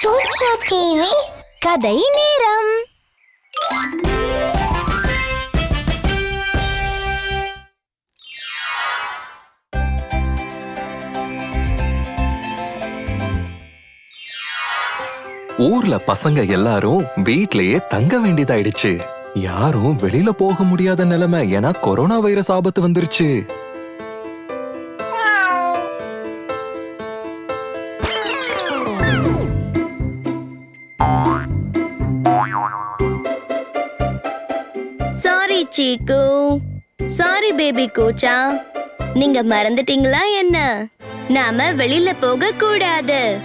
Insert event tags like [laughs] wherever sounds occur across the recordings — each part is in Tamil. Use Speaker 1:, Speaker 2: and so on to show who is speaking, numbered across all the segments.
Speaker 1: சூட்சா டிவி
Speaker 2: கதை நேரம்.
Speaker 3: ஊர்ல பசங்க எல்லாரும் வீட்லயே தங்க வேண்டியதாயிடுச்சு. யாரும் வெளியில போக முடியாத நிலைமை ஏன்னா கொரோனா வைரஸ் ஆபத்து வந்துருச்சு.
Speaker 2: சீக்கு. சாரி பேபி கூச்சா. நீங்க மறந்துட்டீங்களா என்ன? நாம வெளியில போக கூடாது.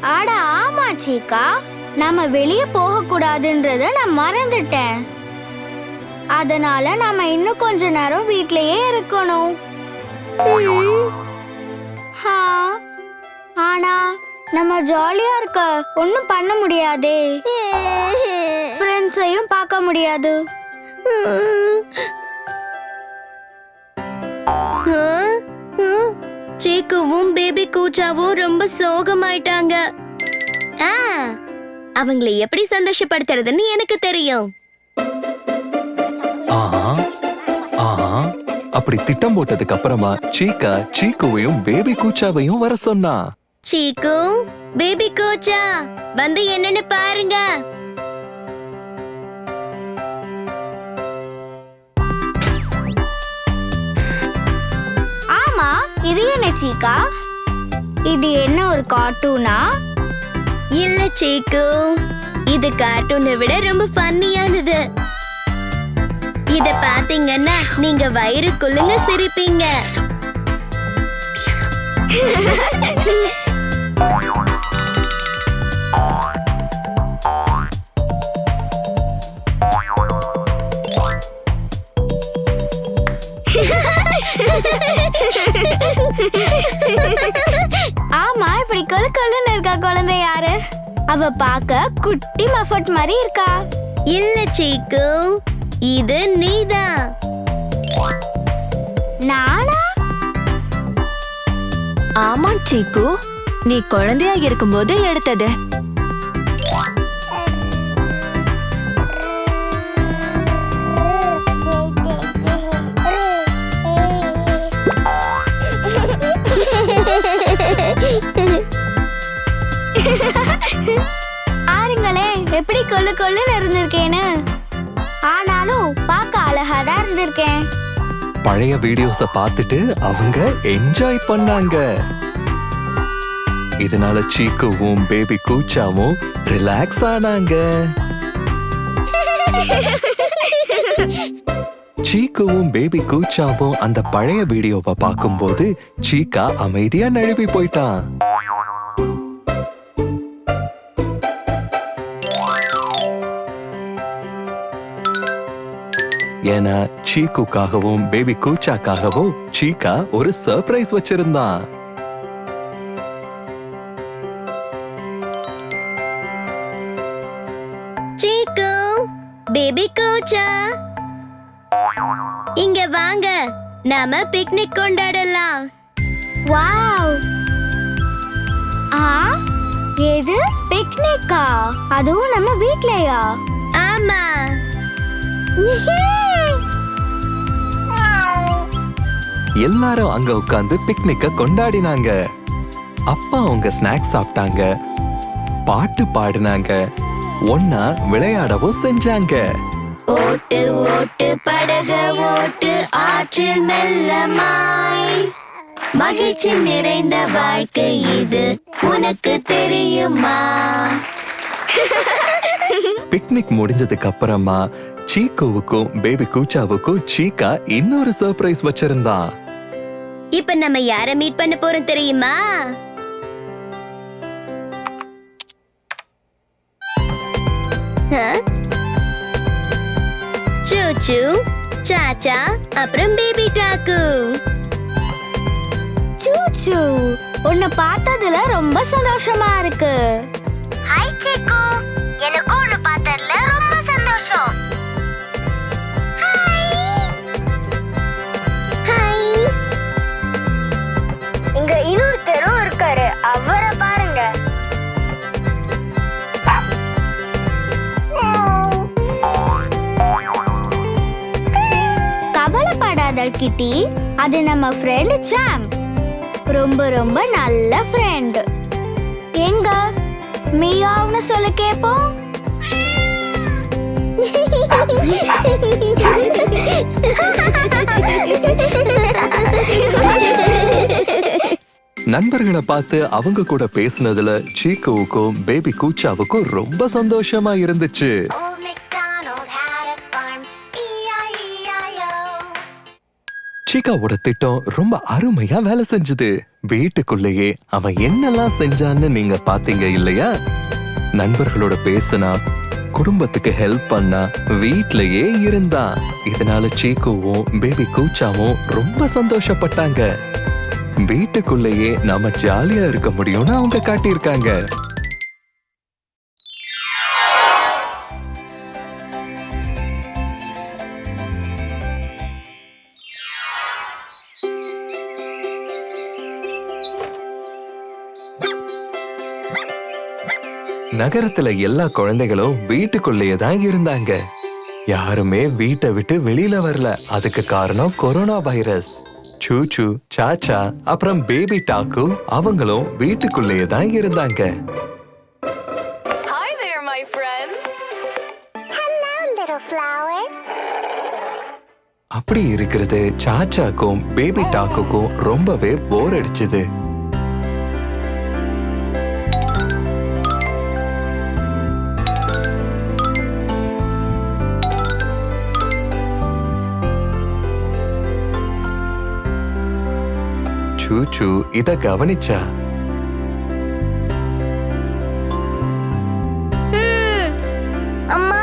Speaker 1: அட ஆமா சீக்கா. நாம வெளிய போக கூடாதுன்றத நான் மறந்துட்டேன். அதனால நாம இன்னும் கொஞ்ச நேரம் வீட்லயே இருக்கணும். ஆனா நம்ம ஜாலியா இருக்க ஒண்ணும் பண்ண முடியாதே. [laughs] ஃப்ரெண்ட்ஸையும் பார்க்க முடியாது?
Speaker 2: சீக்குவும் பேபி கூச்சாவும் ரொம்ப சோகமாயிட்டாங்க. அவங்களை எப்படி சந்தோஷப்படுத்துறதுன்னு எனக்கு தெரியும்.
Speaker 3: ஆஹா ஆஹா. அப்படி திட்டம் போட்டதுக்கு அப்புறமா சீக்கா சீக்குவையும் பேபி கூச்சாவையும் வர சொன்னா.
Speaker 2: சீக்கு பேபி கூச்சா வந்து என்னன்னு பாருங்க.
Speaker 1: இது என்ன சீக்கா? இது என்ன ஒரு கார்ட்டூனா?
Speaker 2: இல்ல சீக்கு. இது கார்ட்டூனை விட ரொம்ப ஃபன்னியானது. இத பாத்தீங்கன்னா நீங்க வயிறு குலுங்க சிரிப்பீங்க. [laughs]
Speaker 1: ஆமா இப்படி கொலு கொலுன்னு இருக்கா குழந்தை யாரு? அவ பார்க்க குட்டி மஃபட் மாதிரி இருக்கா.
Speaker 2: இல்ல சீக்கு. இது நீதான்
Speaker 1: நானா?
Speaker 4: ஆமா சீக்கு. நீ குழந்தையா இருக்கும்போது எடுத்தது.
Speaker 1: எப்படி கொள்ளு கொள்ளுன்னு இருந்திருக்கேன்னு. ஆனாலும் பார்க்க அழகா தான் இருந்திருக்கேன்.
Speaker 3: பழைய வீடியோஸ பார்த்துட்டு அவங்க என்ஜாய் பண்ணாங்க. இதனால சீக்குவும் பேபி கூச்சாவும் ரிலாக்ஸ் ஆனாங்க. சீக்குவும் பேபி கூச்சாவும் அந்த பழைய வீடியோவை பார்க்கும்போது சீக்கா அமைதியா நழுவி போயிட்டான். ஏன்னா சீக்குக்காகவும் பேபி கூச்சாக்காகவும் சீக்கா ஒரு சர்ப்ரைஸ் வச்சிருந்தான்.
Speaker 2: சீக்கு பேபி கூச்சா? இங்க வாங்க நாம பிக்னிக் கொண்டாடலாம்.
Speaker 1: வாவ்! ஆ? எது? பிக்னிக்கா அதுவும் நம்ம வீட்லயா?
Speaker 2: ஆமா.
Speaker 3: எல்லாரும் அங்க உட்கார்ந்து பிக்னிக்க கொண்டாடினாங்க. அப்பா அவங்க ஸ்நாக்ஸ் சாப்பிட்டாங்க. பாட்டு பாடினாங்க. ஒன்னா விளையாடவும் செஞ்சாங்க.
Speaker 2: ஓட்டு ஓட்டு படக ஓட்டு ஆற்றில் மெல்லமாய் மகிழ்ச்சி நிறைந்த வாழ்க்கை இது உனக்கு தெரியுமா?
Speaker 3: பிக்னிக் முடிஞ்சதுக்கு அப்புறமா சீக்குவுக்கும் பேபி கூச்சாவுக்கும் சீக்கா இன்னொரு சர்ப்ரைஸ் வச்சிருந்தான்.
Speaker 2: இப்ப நம்ம யார மீட் பண்ண போறோம் தெரியுமா? சூச்சு சாச்சா அப்புறம் பேபி டாக்கு.
Speaker 1: சூச்சு உன்னை பார்த்ததுல ரொம்ப சந்தோஷமா இருக்கு. ஹாய் சேக்கு
Speaker 5: கிட்டி அது நம்ம ஃப்ரெண்ட் சாம் ரொம்ப ரொம்ப நல்ல ஃப்ரெண்ட் எங்க? மியாவ்னு சொல்ல கேப்போம்.
Speaker 3: நண்பர்களை பார்த்து அவங்க கூட பேசுனதுல சீக்கோவுக்கும் பேபி கூச்சாவுக்கும் ரொம்ப சந்தோஷமா இருந்துச்சு. சிகாவோட திட்டம் ரொம்ப அருமையா வேலை செஞ்சது. வீட்டுக்குள்ளேயே அவன் என்னெல்லாம் செஞ்சான்னு நீங்க பாத்தீங்க இல்லையா? நண்பர்களோட பேசினா குடும்பத்துக்கு ஹெல்ப் பண்ணா வீட்லயே இருந்தான் இதனால சீக்குவும் பேபி கூச்சாவும் ரொம்ப சந்தோஷப்பட்டாங்க. வீட்டுக்குள்ளேயே நாம ஜாலியா இருக்க முடியும்னு அவங்க காட்டியிருக்காங்க. நகரத்துல எல்லா குழந்தைகளும் வீட்டுக்குள்ளேயே தான் இருந்தாங்க. யாருமே வீட்டை விட்டு வெளியில வரல. அதுக்கு காரணம் கொரோனா வைரஸ். சூச்சு சாச்சா அப்புறம் பேபி டாக்கு அவங்களும் வீட்டுக்குள்ளேயே தான் இருந்தாங்க.
Speaker 4: Hi there, my friend.
Speaker 5: Hello, little flower.
Speaker 3: அப்படி இருக்கிறது சாச்சாக்கும் பேபி டாக்குக்கும் ரொம்பவே போர் அடிச்சுது. சூச்சு இத கவனிச்சா
Speaker 5: அம்மா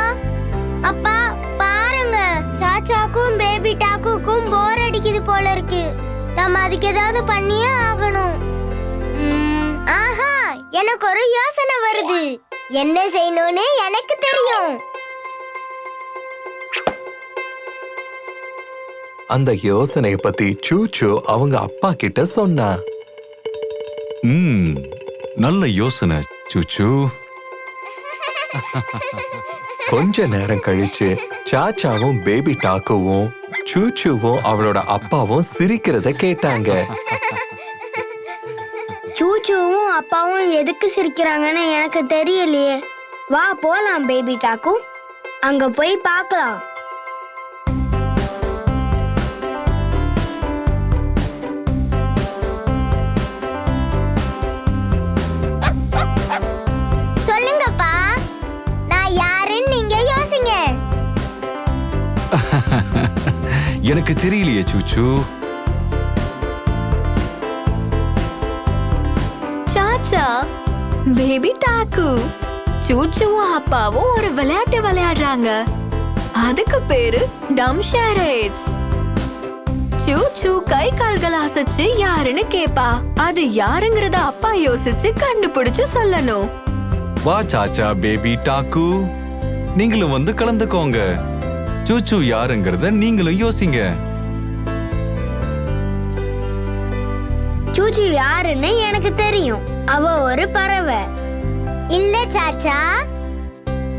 Speaker 5: அப்பா பாருங்க சாச்சாக்கும் பேபி டாக்குக்கும் போர் அடிக்குது போல இருக்கு நம்ம அதுக்கு ஏதாவது பண்ணியே ஆகணும் ஆஹா எனக்கு ஒரு யோசனை வருது என்ன செய்யணும்னு எனக்கு தெரியும்
Speaker 3: அந்த யோசனைய பத்தி சூச்சு அவங்க அப்பா கிட்ட சொன்னா.
Speaker 6: ம் நல்ல யோசனை சூச்சு.
Speaker 3: கொஞ்ச நேரம் கழிச்சு சாச்சாவும் பேபி டாக்குவும் சூச்சுவும் அவளோட அப்பாவும் சிரிக்கிறத கேட்டாங்க.
Speaker 5: சூச்சுவும் அப்பாவும் எதுக்கு சிரிக்கிறாங்கன்னு எனக்கு தெரியலையே. வா போலாம் பேபி டாக்கு. அங்க போய் பார்க்கலாம்.
Speaker 6: எனக்கு தெரியலையே சூச்சு.
Speaker 4: சாச்சா பேபி டாக்கு சூச்சுவும் அப்பாவும் ஒரு விளையாட்டு விளையாடுறாங்க. அதுக்கு பேரு டம் ஷேரேட்ஸ் சூச்சு கை கால்கள் அசைச்சு யாருன்னு கேப்பா. அது யாருங்கறத அப்பா யோசிச்சு கண்டுபிடிச்சு சொல்லணும்.
Speaker 6: வா சாச்சா பேபி டாக்கு நீங்களும் வந்து கலந்துக்கோங்க. சூச்சு யாருங்கிறத நீங்களும் யோசிங்க.
Speaker 5: சூச்சு யாருன்னு எனக்கு தெரியும். அவ ஒரு பறவை. இல்ல சாச்சா.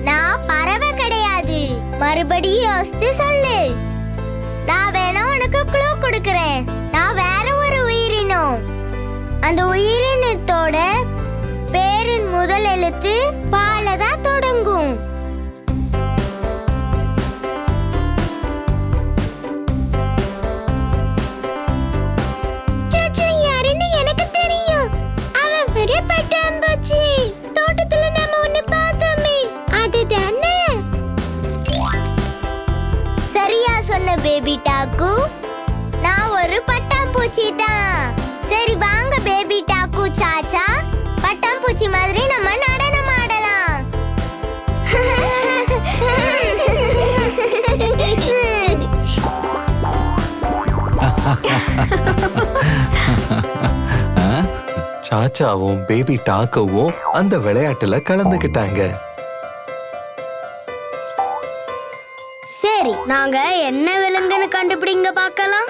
Speaker 5: நான் பறவை கிடையாது. மறுபடியும் யோசிச்சு சொல்லு. பேபி டாக்கு நான் ஒரு பட்டாம்பூச்சி தான். சரி வாங்க பேபி டாக்கு சாச்சா. பட்டாம்பூச்சி மாதிரி நம்ம நடனம் ஆடலாம். [laughs]
Speaker 3: சாச்சாவும் பேபி டாக்கவும் அந்த விளையாட்டுல கலந்துக்கிட்டாங்க.
Speaker 5: சரி நாங்க என்ன விலங்குன்னு கண்டுபிடிங்க பார்க்கலாம்.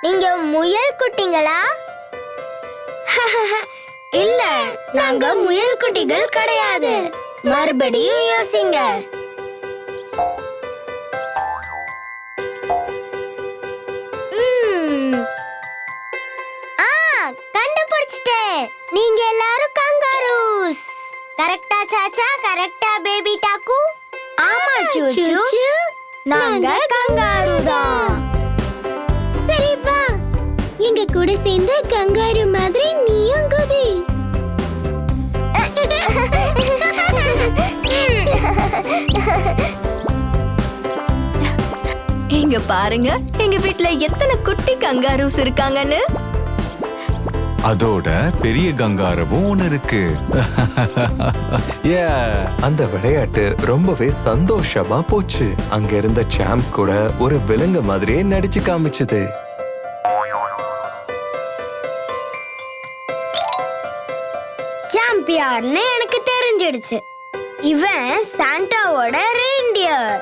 Speaker 5: நீங்க முயல் குட்டிங்களா? [laughs] இல்ல நாங்க முயல் குட்டிகள் கிடையாது. மறுபடியும் யோசிங்க. சாச்சா கரெக்டா பேபி டாக்கு? ஆமா சூச்சு. நாங்க கங்காரு தான்.
Speaker 2: சரி வா. எங்க கூட சேர்ந்து கங்காரு மாதிரி நீயும் குதி. [laughs]
Speaker 4: இங்க பாருங்க எங்க வீட்ல எத்தனை குட்டி கங்காரூஸ் இருக்காங்கன்னு.
Speaker 6: அதோட பெரிய கங்காரவும் ஒண்ணு இருக்கு. [laughs] Yeah.
Speaker 3: அந்த விளையாட்டு ரொம்பவே சந்தோஷமா போச்சு. அங்க இருந்த சாம்ப் கூட ஒரு விலங்கு மாதிரியே நடிச்சு காமிச்சது.
Speaker 5: சாம்பியர்னு எனக்கு தெரிஞ்சிடுச்சு. இவன் சாண்டாவோட ரெயின்டியர்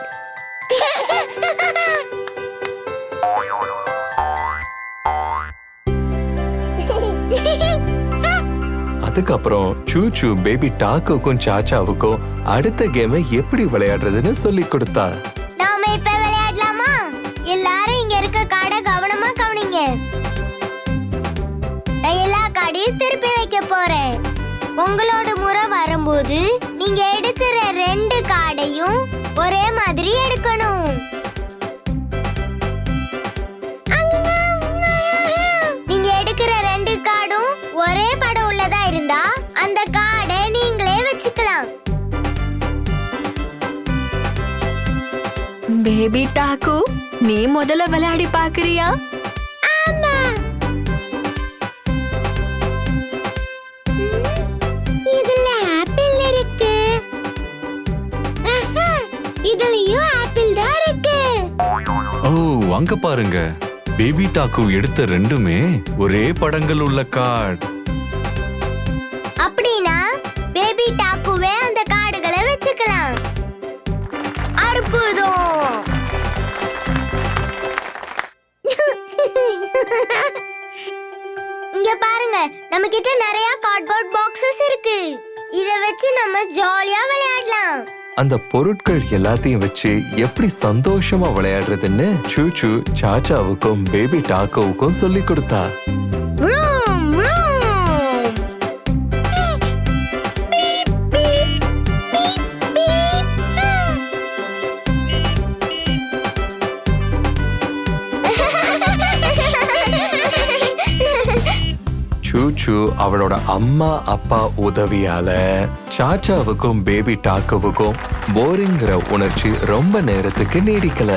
Speaker 5: [laughs] [laughs]
Speaker 3: அதுக்கப்புறம் சூச்சு பேபி டாக்குக்கும் சாச்சாவுக்கும் அடுத்த கேமை எப்படி விளையாடுறதுன்னு சொல்லி கொடுத்தா.
Speaker 5: நாம இப்ப விளையாடலாமா? எல்லாரும் இங்க இருக்க காடை கவனமா கவனிங்க. நான் எல்லா காடையும் திருப்பி வைக்க போறேன். உங்களோட முறை வரும்போது நீங்க எடுக்கிற ரெண்டு காடையும் ஒரே மாதிரி எடுக்கணும்.
Speaker 4: பேபி டாக்கு நீ முதல்ல விளையாடி பாக்குறியா
Speaker 5: இதுல ஆப்பிள் இருக்கு. ஆஹா, இதுலயும் ஆப்பிள் தான் இருக்கு.
Speaker 6: ஓ அங்க பாருங்க. பேபி டாக்கு எடுத்த ரெண்டுமே ஒரே படங்கள் உள்ள கார்டு.
Speaker 5: நம்ம கிட்ட நிறைய கார்ட்போர்ட் பாக்ஸஸ் இருக்கு. இத வச்சு நம்ம ஜாலியா விளையாடலாம்.
Speaker 3: அந்த பொருட்கள் எல்லாத்தையும் வச்சு எப்படி சந்தோஷமா விளையாடுறதுன்னு சூச்சு சாச்சாவுக்கும் பேபி டாக்கோவுக்கும் சொல்லி கொடுத்தா. அவளோட அம்மா அப்பா உதவியால சாச்சாவுக்கும் பேபி டாக்கோவுக்கும் போரிங்கிற உணர்ச்சி ரொம்ப நேரத்துக்கு நீடிக்கல.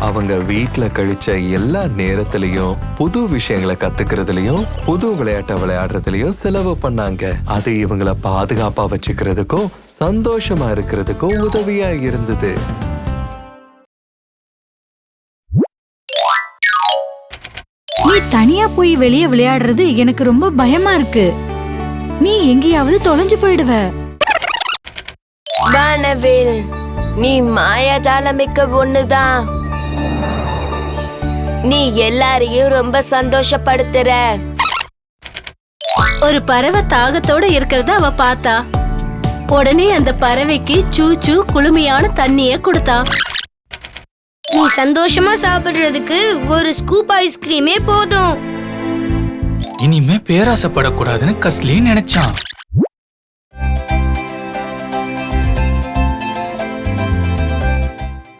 Speaker 3: அவங்க வீட்ல கழிச்ச எல்லா நேரத்திலையும் புது விஷயங்களை கத்துக்கிறதுலயும் புது விளையாட்டை விளையாடுறதுலயும் செலவு பண்ணாங்க. அது இவங்கள பாதுகாப்பா வச்சுக்கிறதுக்கும் சந்தோஷமா இருக்கிறதுக்கும் உதவியா இருந்தது.
Speaker 7: நீ தனியா போய் வெளியே விளையாடுறது எனக்கு ரொம்ப பயமா இருக்கு. நீ எங்கேயாவது தொலைஞ்சு போயிடுவ.
Speaker 2: வானவில் நீ மாயாஜாலமிக்க ஒண்ணுதான். நீ எல்லாரையும் ரொம்ப சந்தோஷப்படுத்துற.
Speaker 8: ஒரு பறவை தாகத்தோட இருக்கிறத அவ பார்த்தா. உடனே அந்த பறவைக்கு சூச்சு குளுமையான தண்ணிய கொடுத்தா.
Speaker 5: நீ சந்தோஷமா சாப்பிடுறதுக்கு ஒரு ஸ்கூப் ஐஸ்கிரீமே போதும்.
Speaker 9: இனிமே பேராசைப்படக்கூடாதுன்னு கஸ்லி நினைச்சான்.